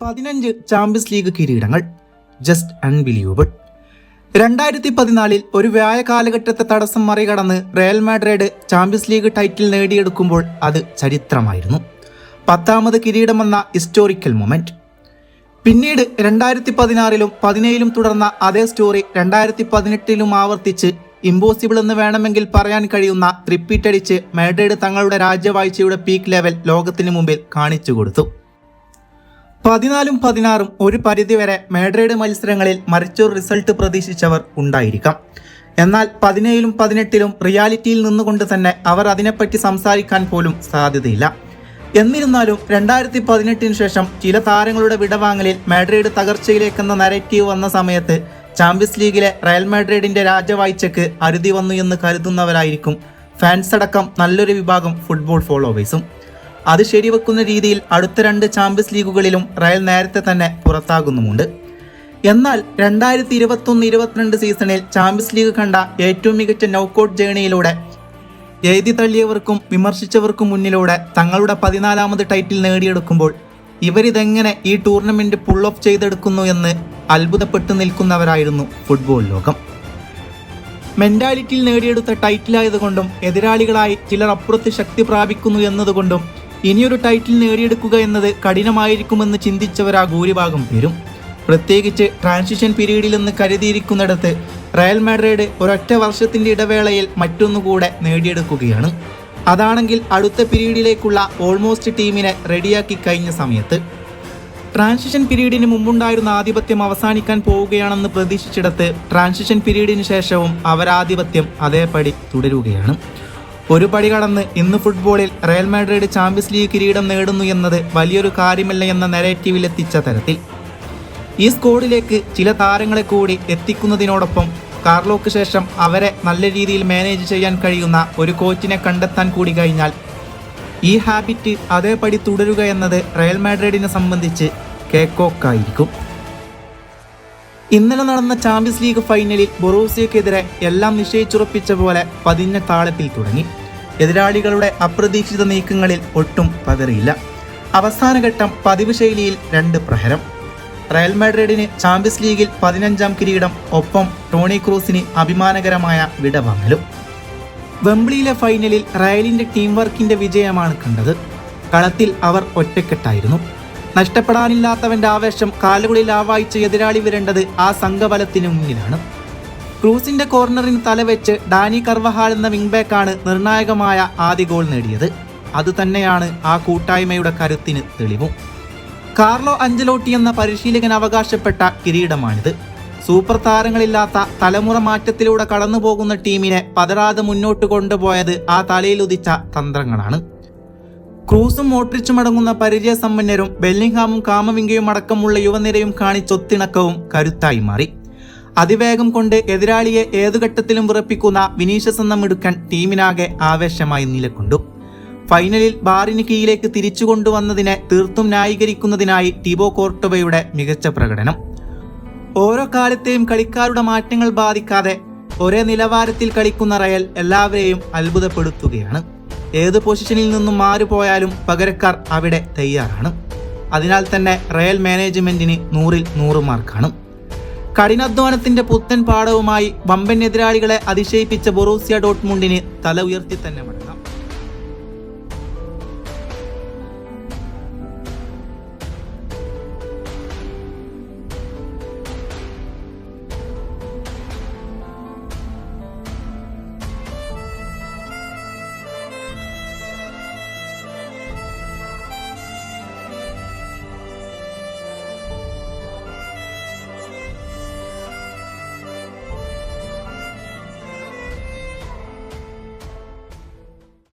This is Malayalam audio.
പതിനഞ്ച് ചാമ്പ്യൻസ് ലീഗ് കിരീടങ്ങൾ. ജസ്റ്റ് അൺബിലീവബിൾ രണ്ടായിരത്തി പതിനാലിൽ ഒരു വ്യായ കാലഘട്ടത്തെ തടസ്സം മറികടന്ന് Real Madrid Champions League title നേടിയെടുക്കുമ്പോൾ അത് ചരിത്രമായിരുന്നു. പത്താമത് കിരീടമെന്ന ഹിസ്റ്റോറിക്കൽ മൊമെന്റ് പിന്നീട് രണ്ടായിരത്തി പതിനാറിലും പതിനേഴിലും തുടർന്ന അതേ സ്റ്റോറി രണ്ടായിരത്തി പതിനെട്ടിലും ആവർത്തിച്ച് ഇമ്പോസിബിൾ എന്ന് വേണമെങ്കിൽ പറയാൻ കഴിയുന്ന റിപ്പീറ്റടിച്ച് മാഡ്രിഡ് തങ്ങളുടെ രാജ്യവാഴ്ചയുടെ പീക്ക് ലെവൽ ലോകത്തിന് മുമ്പിൽ കാണിച്ചു കൊടുത്തു. പതിനാലും പതിനാറും ഒരു പരിധിവരെ മാഡ്രിഡ് മത്സരങ്ങളിൽ മറിച്ചൊരു റിസൾട്ട് പ്രതീക്ഷിച്ചവർ ഉണ്ടായിരിക്കാം. എന്നാൽ പതിനേഴിലും പതിനെട്ടിലും റിയാലിറ്റിയിൽ നിന്നുകൊണ്ട് തന്നെ അവർ അതിനെപ്പറ്റി സംസാരിക്കാൻ പോലും സാധ്യതയില്ല. എന്നിരുന്നാലും രണ്ടായിരത്തി പതിനെട്ടിന് ശേഷം ചില താരങ്ങളുടെ വിടവാങ്ങലിൽ മാഡ്രിഡ് തകർച്ചയിലേക്കെന്ന നരേറ്റീവ് വന്ന സമയത്ത് ചാമ്പ്യൻസ് ലീഗിലെ റയൽ മാഡ്രിഡിന്റെ രാജവാഴ്ചക്ക് അരുതി വന്നു എന്ന് കരുതുന്നവരായിരിക്കും ഫാൻസ് അടക്കം നല്ലൊരു വിഭാഗം ഫുട്ബോൾ ഫോളോവേഴ്സും. അത് ശരിവെക്കുന്ന രീതിയിൽ അടുത്ത രണ്ട് ചാമ്പ്യൻസ് ലീഗുകളിലും റയൽ നേരത്തെ തന്നെ പുറത്താകുന്നുമുണ്ട്. എന്നാൽ രണ്ടായിരത്തി ഇരുപത്തൊന്ന് ഇരുപത്തിരണ്ട് സീസണിൽ ചാമ്പ്യൻസ് ലീഗ് കണ്ട ഏറ്റവും മികച്ച നൗക്കൌട്ട് ജേണിയിലൂടെ എഴുതി തള്ളിയവർക്കും വിമർശിച്ചവർക്കും മുന്നിലൂടെ തങ്ങളുടെ പതിനാലാമത് ടൈറ്റിൽ നേടിയെടുക്കുമ്പോൾ ഇവരിതെങ്ങനെ ഈ ടൂർണമെന്റ് പുൾ ഓഫ് ചെയ്തെടുക്കുന്നു എന്ന് അത്ഭുതപ്പെട്ടു നിൽക്കുന്നവരായിരുന്നു ഫുട്ബോൾ ലോകം. മെന്റാലിറ്റിയിൽ നേടിയെടുത്ത ടൈറ്റിലായതുകൊണ്ടും എതിരാളികളായി ചിലർ അപ്പുറത്ത് ശക്തി പ്രാപിക്കുന്നു എന്നതുകൊണ്ടും ഇനിയൊരു ടൈറ്റിൽ നേടിയെടുക്കുക എന്നത് കഠിനമായിരിക്കുമെന്ന് ചിന്തിച്ചവരാ ഭൂരിഭാഗം പേരും. പ്രത്യേകിച്ച് ട്രാൻസിഷൻ പീരീഡിൽ നിന്ന് കരുതിയിരിക്കുന്നിടത്ത് റയൽ മാഡ്രിഡ് ഒരൊറ്റ വർഷത്തിന്റെ ഇടവേളയിൽ മറ്റൊന്നുകൂടെ നേടിയെടുക്കുകയാണ്. അതാണെങ്കിൽ അടുത്ത പീരീഡിലേക്കുള്ള ഓൾമോസ്റ്റ് ടീമിനെ റെഡിയാക്കി കഴിഞ്ഞ സമയത്ത്. ട്രാൻസിഷൻ പീരീഡിന് മുമ്പുണ്ടായിരുന്ന ആധിപത്യം അവസാനിക്കാൻ പോവുകയാണെന്ന് പ്രതീക്ഷിച്ചിടത്ത് ട്രാൻസിഷൻ പീരീഡിന് ശേഷവും അവരാധിപത്യം അതേപടി തുടരുകയാണ്. ഒരു പടി കടന്ന് ഇന്ന് ഫുട്ബോളിൽ റയൽ മാഡ്രിഡ് ചാമ്പ്യൻസ് ലീഗ് കിരീടം നേടുന്നു എന്നത് വലിയൊരു കാര്യമല്ല എന്ന നെറേറ്റീവിൽ എത്തിച്ച തരത്തിൽ. ഈ സ്കോഡിലേക്ക് ചില താരങ്ങളെ കൂടി എത്തിക്കുന്നതിനോടൊപ്പം കാർലോക്ക് ശേഷം അവരെ നല്ല രീതിയിൽ മാനേജ് ചെയ്യാൻ കഴിയുന്ന ഒരു കോച്ചിനെ കണ്ടെത്താൻ കൂടി കഴിഞ്ഞാൽ ഈ ഹാബിറ്റ് അതേപടി തുടരുക എന്നത് റയൽ മാഡ്രിഡിനെ സംബന്ധിച്ച് കേക്കോക്കായിരിക്കും. ഇന്നലെ നടന്ന ചാമ്പ്യൻസ് ലീഗ് ഫൈനലിൽ ബൊറോസിയക്കെതിരെ എല്ലാം നിശ്ചയിച്ചുറപ്പിച്ച പോലെ പതിഞ്ഞ താളത്തിൽ തുടങ്ങി. എതിരാളികളുടെ അപ്രതീക്ഷിത നീക്കങ്ങളിൽ ഒട്ടും പതറിയില്ല അവസാനഘട്ടം പതിവ് ശൈലിയിൽ രണ്ട് പ്രഹരം. റയൽ മാഡ്രിഡിന് ചാമ്പ്യൻസ് ലീഗിൽ പതിനഞ്ചാം കിരീടം ഒപ്പം ടോണി ക്രൂസിന് അഭിമാനകരമായ വിടവാങ്ങലും. വെംബ്ലിയിലെ ഫൈനലിൽ റയലിന്റെ ടീം വർക്കിന്റെ വിജയമാണ് കണ്ടത്. കളത്തിൽ അവർ ഒറ്റക്കെട്ടായിരുന്നു. നഷ്ടപ്പെടാനില്ലാത്തവന്റെ ആവേശം കാലുകളിൽ ആവായിച്ച് എതിരാളി വരേണ്ടത് ആ സംഘബലത്തിനു മുന്നിലാണ്. ക്രൂസിന്റെ കോർണറിന് തലവെച്ച് ഡാനി കർവഹാൽ എന്ന വിംഗ് ബാക്കാണ് നിർണായകമായ ആദ്യ ഗോൾ നേടിയത്. അതുതന്നെയാണ് ആ കൂട്ടായ്മയുടെ കരുത്തിന് തെളിവും. കാർലോ അഞ്ചലോട്ടി എന്ന പരിശീലകൻ അവകാശപ്പെട്ട കിരീടമാണിത്. സൂപ്പർ താരങ്ങളില്ലാത്ത തലമുറ മാറ്റത്തിലൂടെ കടന്നുപോകുന്ന ടീമിനെ പതരാതെ മുന്നോട്ട് കൊണ്ടുപോയത് ആ തലയിലുദിച്ച തന്ത്രങ്ങളാണ്. ക്രൂസും മോട്രിച്ചും അടങ്ങുന്ന പരിചയസമ്പന്നരും ബെല്ലിംഗ്ഹാമും കാമവിങ്കയും അടക്കമുള്ള യുവനിരയും കാണിച്ചൊത്തിണക്കവും കരുത്തായി മാറി. അതിവേഗം കൊണ്ട് എതിരാളിയെ ഏതു ഘട്ടത്തിലും വിറപ്പിക്കുന്ന വിനീഷ്യസ് എന്ന മിടുക്കൻ ടീമിനാകെ ആവേശമായി നിലകൊണ്ടു. ഫൈനലിൽ ബാറിന് കീഴിലേക്ക് തിരിച്ചു കൊണ്ടുവന്നതിനെ തീർത്തും ന്യായീകരിക്കുന്നതിനായി ടിബോ കോർട്ടോവയുടെ മികച്ച പ്രകടനം. ഓരോ കാലത്തെയും കളിക്കാരുടെ മാറ്റങ്ങൾ ബാധിക്കാതെ ഒരേ നിലവാരത്തിൽ കളിക്കുന്ന റയൽ എല്ലാവരെയും അത്ഭുതപ്പെടുത്തുകയാണ്. ഏത് പൊസിഷനിൽ നിന്നും മാറിപ്പോയാലും പകരക്കാർ അവിടെ തയ്യാറാണ്. അതിനാൽ തന്നെ റയൽ മാനേജ്മെന്റിന് നൂറിൽ നൂറ് മാർക്കാണ്. കഠിനാധ്വാനത്തിന്റെ പുത്തൻ പാഠവുമായി വമ്പൻ എതിരാളികളെ അതിശയിപ്പിച്ച ബൊറൂസിയ ഡോട്ട്മുണ്ടിന് തല ഉയർത്തി തന്നെ